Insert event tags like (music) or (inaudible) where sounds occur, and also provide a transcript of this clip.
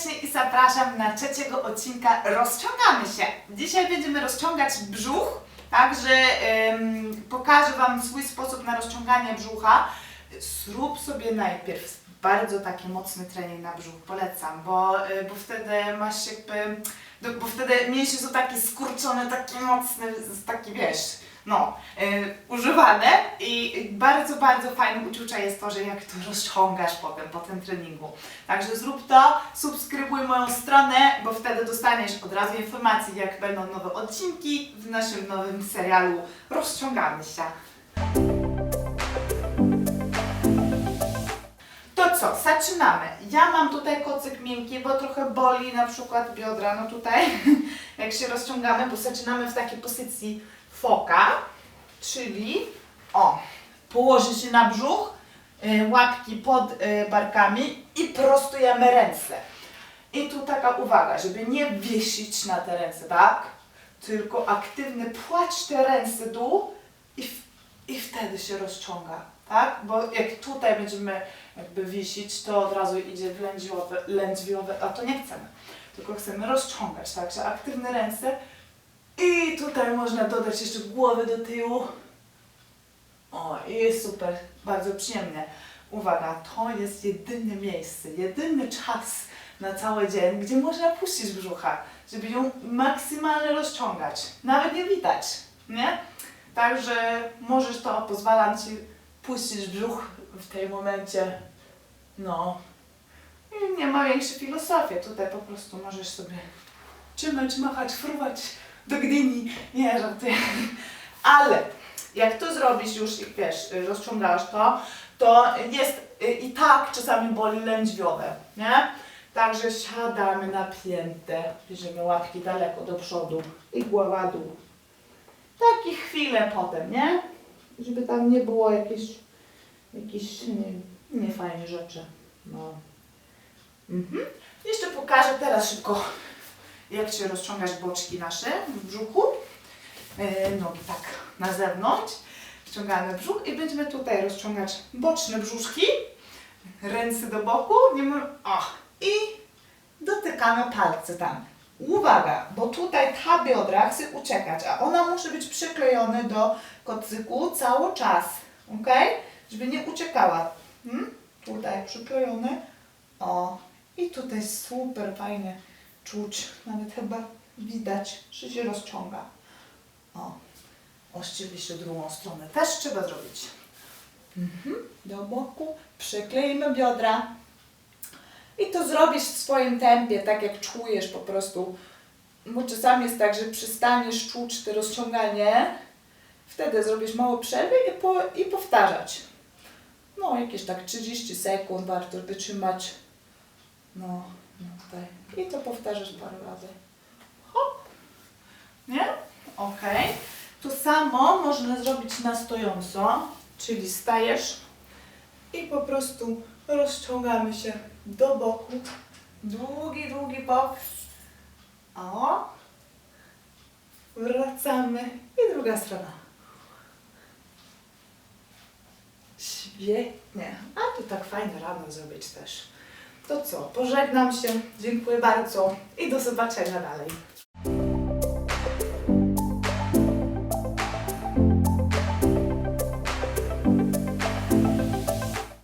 serdecznie i zapraszam na trzeciego odcinka Rozciągamy się. Dzisiaj będziemy rozciągać brzuch, także em, pokażę Wam swój sposób na rozciąganie brzucha. Zrób sobie najpierw bardzo taki mocny trening na brzuch, polecam, bo, y, bo wtedy masz jakby, bo wtedy mięśnie są takie skurczone, takie mocne, taki wiesz, no, y, używane i bardzo, bardzo fajnym uczuciem jest to, że jak to rozciągasz potem po tym treningu. Także zrób to, subskrybuj moją stronę, bo wtedy dostaniesz od razu informacje, jak będą nowe odcinki w naszym nowym serialu Rozciągamy się. To co, zaczynamy. Ja mam tutaj kocyk miękki, bo trochę boli na przykład biodra, no tutaj, (laughs) jak się rozciągamy, bo zaczynamy w takiej pozycji foka, czyli o, położyć się na brzuch, y, łapki pod y, barkami i prostujemy ręce. I tu taka uwaga, żeby nie wiesić na te ręce, tak? Tylko aktywny płacz te ręce dół i, i wtedy się rozciąga, tak? Bo jak tutaj będziemy jakby wisić, to od razu idzie w lędźwiowe, lędźwiowe, a to nie chcemy. Tylko chcemy rozciągać, także aktywne ręce tutaj można dodać jeszcze głowę do tyłu. O, i jest super, bardzo przyjemnie. Uwaga, to jest jedyne miejsce, jedyny czas na cały dzień, gdzie można puścić brzucha, żeby ją maksymalnie rozciągać. Nawet nie widać, nie? Także możesz to, pozwalam Ci puścić brzuch w tym momencie. No. Nie ma większej filozofii. Tutaj po prostu możesz sobie trzymać, machać, fruwać do Gdyni. Nie, żartuję. Ale jak to zrobisz już wiesz, rozciągasz to, to jest i tak czasami boli lędźwiowe, nie? Także siadamy napięte, bierzemy łapki daleko do przodu i głowa dół. Takie chwile potem, nie? Żeby tam nie było jakichś, jakichś nie, niefajnych rzeczy. No. Mhm. Jeszcze pokażę teraz szybko, jak się rozciągać boczki nasze w brzuchu. E, nogi tak na zewnątrz. Ściągamy brzuch i będziemy tutaj rozciągać boczne brzuszki. Ręce do boku. Nie ma... o, I dotykamy palce tam. Uwaga, bo tutaj ta biodra chce uciekać, a ona musi być przyklejona do kocyku cały czas, ok? Żeby nie uciekała. Hmm? Tutaj przyklejone. O, i tutaj super fajnie czuć, nawet chyba widać, że się rozciąga. O, oczywiście drugą stronę też trzeba zrobić. Mhm. Do boku, przykleimy biodra. I to zrobisz w swoim tempie, tak jak czujesz po prostu. Bo czasami jest tak, że przestaniesz czuć to rozciąganie, wtedy zrobisz małą przerwę i, po, i powtarzać. No, jakieś tak 30 sekund warto wytrzymać. No, I to powtarzasz parę razy. Hop. Nie? Ok. To samo można zrobić na stojąco, czyli stajesz i po prostu rozciągamy się do boku. Długi, długi bok. O. Wracamy i druga strona. Świetnie. A tu tak fajnie rano zrobić też. To co, pożegnam się. Dziękuję bardzo i do zobaczenia dalej.